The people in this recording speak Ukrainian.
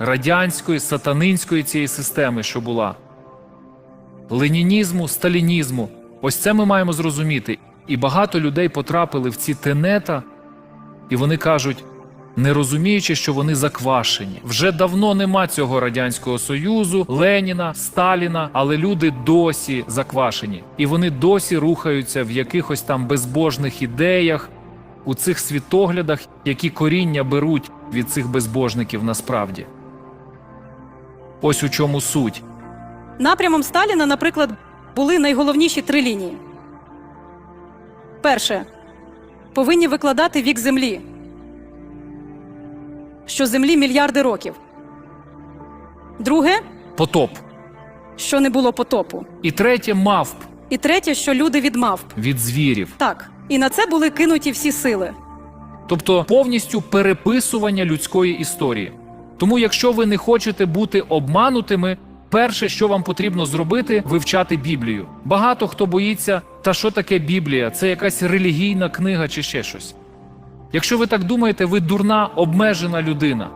радянської, сатанинської цієї системи, що була, ленінізму, сталінізму. Ось це ми маємо зрозуміти. І багато людей потрапили в ці тенета, і вони кажуть, не розуміючи, що вони заквашені. Вже давно нема цього радянського союзу, Леніна, Сталіна, але люди досі заквашені, і вони досі рухаються в якихось там безбожних ідеях, у цих світоглядах, які коріння беруть від цих безбожників насправді. Ось у чому суть. Напрямом Сталіна, наприклад, були найголовніші три лінії. Перше повинні викладати вік землі, що землі мільярди років. Друге, Потоп. що не було потопу. І третє мавп І третє, що люди від мавп. від звірів. Так. І на це були кинуті всі сили. Тобто повністю переписування людської історії. Тому, якщо ви не хочете бути обманутими, перше, що вам потрібно зробити, вивчати Біблію. Багато хто боїться, та що таке Біблія? Це якась релігійна книга чи ще щось. Якщо ви так думаєте, ви дурна, обмежена людина.